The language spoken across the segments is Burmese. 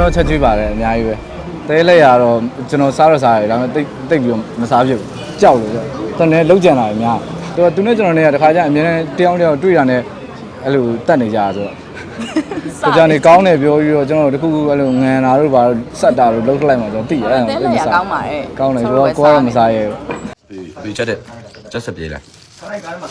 ကျွန်တော်ချက်ကျွေးပါတယ်အများကြီးပဲတဲလက်ရတော့ကျွန်တော်စားရစားရတယ်ဒါပေမဲ့တိတ်တိတ်ပြီးတော့မစားဖြစ်ဘူးကြောက်လို့ကြောက်တော်နေလောက်ကြံတာအများသူကသူနဲ့ကျွန်တော်နဲ့ကတခါကျအမြဲတမ်းတယောက်တယောက်တွေ့တာနဲ့အဲ့လိုတတ်နေကြတာဆိုတော့ကျွန်တော်နေကောင်းတယ်ပြောပြီးတော့ကျွန်တော်တခုခုအဲ့လိုငံတာတို့ဘာဆက်တာတို့လောက်လိုက်မှကျွန်တော်သိရတယ်တဲလေရကောင်းပါတယ်ကောင်းတယ်ဆိုတော့ကိုကတော့မစားရဲဘူးဒီဒီချက်တဲ့ချက်စပြေးလား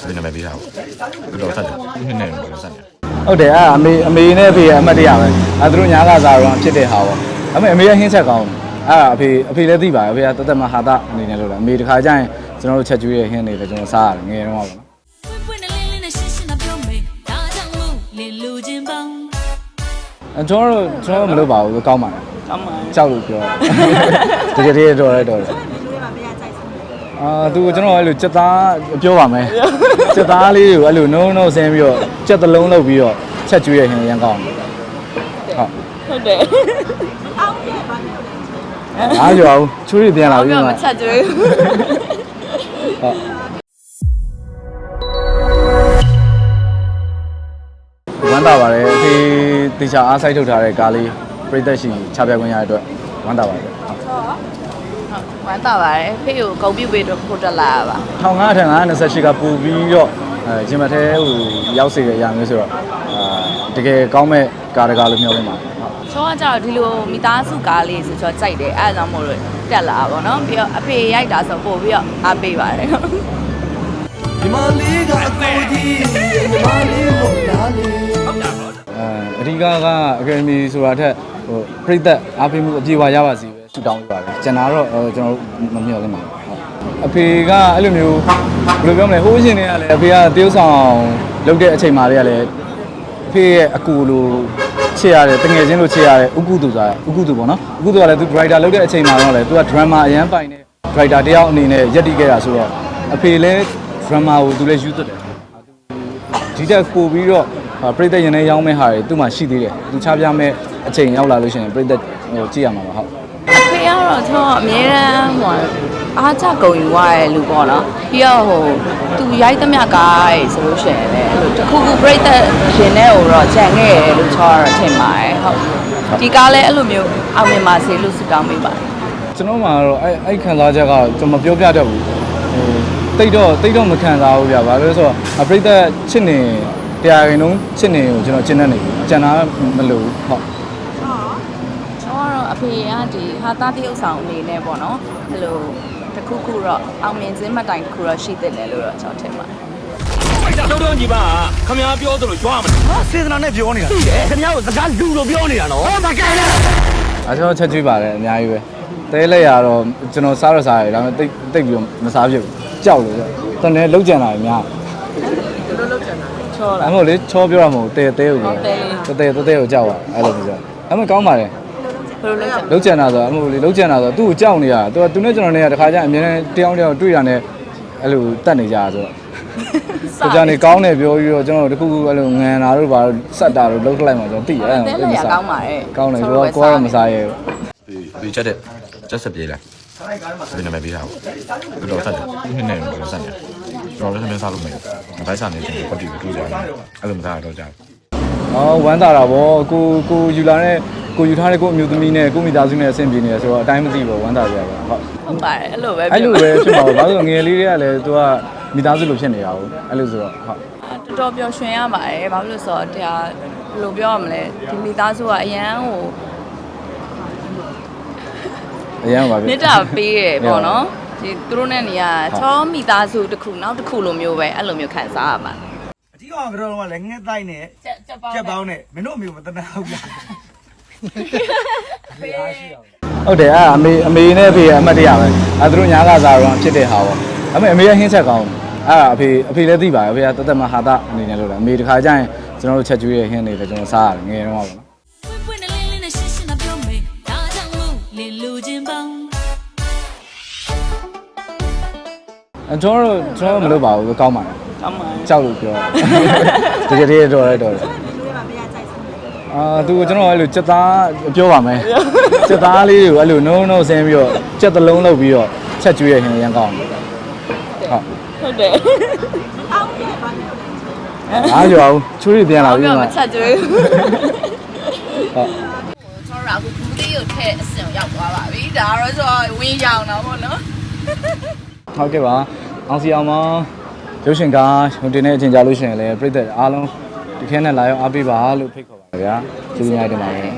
ဒီနာမည်ပေးထားဘူးတော်တော်ဆက်တယ်နည်းနည်းတော့ဆက်တယ် ဟုတ်တယ်အဲ့ဒါအမေအမေနဲ့အဖေကအမှတ်တရပဲအဲ့သူတို့ညာကစားတော့ဖြစ်တဲ့ဟာပေါ့အမေအမေကဟင်းချက်ကောင်းတယ်အဲ့ဒါအဖေအဖေလည်းသိပါတယ်အဖေကတသက်မဟာတာအနေနဲ့လို့လားအမေတခါကျရင်ကျွန်တော်တို့ချက်ကျွေးတဲ့ဟင်းတွေလည်းကျွန်တော်စားရတယ်ငယ်တော့ပါပေါ့နော်ပွင့်ပွင့်လင်းလင်းနဲ့ရှင်းရှင်းတော့ပြောမယ်ဒါကြောင့်မို့လင်လူချင်းပေါင်းအဲ့ကျွန်တော်တို့ကျွန်တော်တို့မလုပ်ပါဘူးကောင်းပါတယ်ကောင်းပါတယ်ကြောက်လို့ပြောတကယ်တည်းတော်ရဲတော်တယ် အာသူကျွန်တော်အဲ့လိုစက်သားပြောပါမယ်စက်သားလေးကိုအဲ့လိုနှုံးနှုံးဆင်းပြီးတော့စက်သလုံးလုပ်ပြီးတော့ချက်ကျွေးရဟင်ရန်ကောင်းတယ်ဟုတ်ဟုတ်တယ်အားကြောက်ချွေးရပြန်လာဟုတ်ပြီကဲ့မှာမချက်ကျွေးဟုတ်ဝမ်းသာပါတယ်အဖေတေချာအားဆိုင်ထုတ်ထားတဲ့ကားလေးပြိသက်ရှိချပြခွင့်ရတဲ့အတွက်ဝမ်းသာပါတယ်ဟုတ် ဝမ်းသာပါတယ်ဖေကိုဂုံပြုတ်ပေးတော့ဖို့တက်လာပါ15ထန်28ကပူပြီးတော့အဲဂျင်မထဲဟိုရောက်စေတဲ့အရာမျိုးဆိုတော့အာတကယ်ကောင်းမဲ့ကားတကားလို့ပြောလို့မှာဟုတ်ချောကကြောက်ဒီလိုမိသားစုကားလေးဆိုတော့ကြိုက်တယ်အဲဒါကြောင့်မို့လို့တက်လာပါတော့ပြီးတော့အဖေရိုက်တာဆိုပို့ပြီးတော့အားပေးပါတယ်ဒီမလေးကအကိုကြီးဒီမလေးကိုလာလေအဲအဓိကကအကယ်ဒမီဆိုတာထက်ဟိုပြိသက်အားပေးမှုအပြည့်အဝရပါစေပဲ ဆူတောင်းပေးပါတယ်ကျန်တာတော့ဟိုကျွန်တော်တို့မမျှော်လင့်ပါဘူးဟုတ်အဖေကအဲ့လိုမျိုးဘယ်လိုပြောမလဲဟိုးရှင်တွေကလည်းအဖေကတရုပ်ဆောင်လုပ်တဲ့အချိန်မှာတွေကလည်းအဖေရဲ့အကူလိုချစ်ရတယ်တငယ်ချင်းလိုချစ်ရတယ်ဥကုသူဆိုတာဥကုသူပေါ့နော်ဥကုသူကလည်းသူ driver လုပ်တဲ့အချိန်မှာတော့လေသူက drama အရန်ပိုင်တဲ့ driver တယောက်အနေနဲ့ယက်တိခဲ့တာဆိုတော့အဖေလည်း drama ကိုသူလည်းယူသွတ်တယ်ဒီတက်ပို့ပြီးတော့အာပြိသက်ရင်ထဲရောင်းမဲ့ဟာတွေသူ့မှာရှိသေးတယ်သူချပြမဲ့အချိန်ရောက်လာလို့ရှိရင်ပြိသက်ဟိုကြည့်ရမှာပါဟုတ်အဖေက တော့ကျွန်တော်အမြဲတမ်းဟိုအားကြဂုံယူရတဲ့လူပေါ့နော်ပြီးတော့ဟိုသူရိုက်သမျှကားရေဆိုလို့ရှိရင်လည်းအဲ့လိုတစ်ခုခုပြိတ္တရှင်တဲ့ဟိုတော့ကြံခဲ့ရတယ်လို့ချောရထင်ပါတယ်ဟုတ်ဒီကားလည်းအဲ့လိုမျိုးအောင်မြင်ပါစေလို့ဆုတောင်းပေးပါတယ်ကျွန်တော်မှာတော့အဲ့အဲ့ခံစားချက်ကကျွန်တော်မပြောပြတတ်ဘူးဟိုတိတ်တော့တိတ်တော့မခံစားဘူးဗျာဘာလို့လဲဆိုတော့အပြိသက်ချစ်နေတရားရင်လုံးချစ်နေကိုကျွန်တော်ကျင်းနေနေပြီကျန်တာမလို့ဟုတ်ကျွန်တော်ကတော့အ ဖေကဒီဟာသားတရုပ်ဆောင်အနေနဲ့ပေါ့နော်အဲ့လိုတစ်ခုခုတော့အောင်မြင်ခြင်းမှတ်တိုင်တစ်ခုတော့ရှိသင့်တယ်လို့တော့ကျွန်တော်ထင်ပါတယ်တို့တို့ညီမခမ ्या ပြောသလိုကြွားမလားဟာစေတနာနဲ့ပြောနေတာဟုတ်တယ်ခင်ဗျားကိုစကားလူလိုပြောနေတာနော်ဟောမကဲနဲ့အဲကျွန်တော်ချက်ကျွေးပါတယ်အများကြီးပဲတဲလက်ရတော့ကျွန်တော်စားရစားရတယ်ဒါပေမဲ့တိတ်တိတ်ပြီးတော့မစားဖြစ်ဘူးကြောက်လို့ကြောက်တော်နေလောက်ကြံတာအများချောအလားမဟုတ်လေချောပြောရမဟုတ်တဲတဲကိုပြောတဲလေးတဲတဲတဲကိုကြောက်ပါအဲ့လိုမျိုးအမကောင်းပါတယ် ဘယ်လိုလဲလုံးကျန်တာဆိုအမဟုတ်လေလုံးကျန်တာဆိုသူ့ကိုကြောက်နေတာသူကသူနဲ့ကျွန်တော်နဲ့ကတခါကျအမြဲတမ်းတယောက်တယောက်တွေ့တာနဲ့အဲ့လိုတတ်နေကြတာဆိုတော့သူကြောင့်နေကောင်းတယ်ပြောပြီးတော့ကျွန်တော်တို့တခုခုအဲ့လိုငံတာတို့ဘာဆက်တာတို့လောက်လိုက်မှကျွန်တော်သိရတယ်တဲလေရကောင်းပါတယ်ကောင်းတယ်ဆိုတော့ကိုကတော့မစားရဲဘူးဒီဒီချက်တဲ့ချက်စပြေးလားဒီနာမည်ပေးထားဘူးတော်တော်ဆက်တယ်နည်းနည်းတော့ဆက်တယ်ကျွန်တော်လည်းသမင်းစားလို့မရဘူးဘိုက်စားနေတယ်ပတ်ပြီးတူးကြတယ်အဲ့လိုမစားတော့ကြဘူး။အော်ဝမ်းသာတာဗောကိုကိုယူလာတဲ့ ကိုယူထားတဲ့ကိုအမျိုးသမီးနဲ့ကိုမိသားစုနဲ့အဆင်ပြေနေတယ်ဆိုတော့အတိုင်းမသိဘူးဝမ်းသာကြပါဟုတ်ဟုတ်ပါတယ်အဲ့လိုပဲအဲ့လိုပဲဖြစ်ပါဘူးဘာလို့လဲငယ်လေးတွေကလည်းသူကမိသားစုလိုဖြစ်နေတာဟုတ်အဲ့လိုဆိုတော့ဟုတ်တော်တော်ပျော်ရွှင်ရပါတယ်ဘာလို့လဲဆိုတော့တရားဘယ်လိုပြောရမလဲဒီမိသားစုကအရန်ဟိုအရင်ကပါပြီမေတ္တာပေးရပေါ့နော်ဒီသူတို့နဲ့နေရချောမိသားစုတစ်ခုနောက်တစ်ခုလိုမျိုးပဲအဲ့လိုမျိုးခံစားရပါအကြီးကောင်ကတော့ကလည်းငှက်တိုင်းနဲ့ချက်ချက်ပေါင်းကြက်ပေါင်းနဲ့မင်းတို့အမျိုးမတနာဘူးလား ဟုတ်တယ်အဲ့ဒါအမေအမေနဲ့အဖေကအမှတ်တရပဲအဲ့သူတို့ညာကစားတော့ဖြစ်တဲ့ဟာပေါ့အမေအမေကဟင်းချက်ကောင်းအဲ့ဒါအဖေအဖေလည်းသိပါတယ်အဖေကတသက်မဟာတာအနေနဲ့လို့လားအမေတခါကျရင်ကျွန်တော်တို့ချက်ကျွေးတဲ့ဟင်းတွေလည်းကျွန်တော်စားရတယ်ငယ်တော့ပါပေါ့နော်ပွင့်ပွင့်လင်းလင်းနဲ့ရှင်းရှင်းတော့ပြောမယ်ဒါကြောင့်မို့လင်လူချင်းပေါင်းအဲကျွန်တော်တို့ကျွန်တော်တို့မလုပ်ပါဘူးကောင်းပါတယ်ကောင်းပါတယ်ကြောက်လို့ပြောတကယ်တည်းတော်ရဲတော်တယ် အာသူကျွန်တော်အဲ့လိုစက်သားပြောပါမယ်စက်သားလေးကိုအဲ့လိုနှုံးနှုံးဆင်းပြီးတော့စက်သလုံးလုပ်ပြီးတော့ချက်ကျွေးရဟင်ရန်ကောင်းတယ်ဟုတ်ဟုတ်တယ်အားကြောက်ချွေးရပြန်လာဟုတ်ပြီကဲ့မမှာချက်ကျွေးဟုတ်ကျွန်တော်တို့အခုဒါကတော့ဆိုတော့ဝင်းရောင်တာပေါ့နော်ဟုတ်ကဲ့ပါအောင်စီအောင်မရုပ်ရှင်ကားဟိုတင်တဲ့အချိန်ကြာလို့ရှိရင်လည်းပြည်သက်အားလုံးဒီခဲနဲ့လာရောက်အားပေးပါလို့ဖိတ်ခေါ်ပါ ဗျာကျေးဇူးများတင်ပါတယ်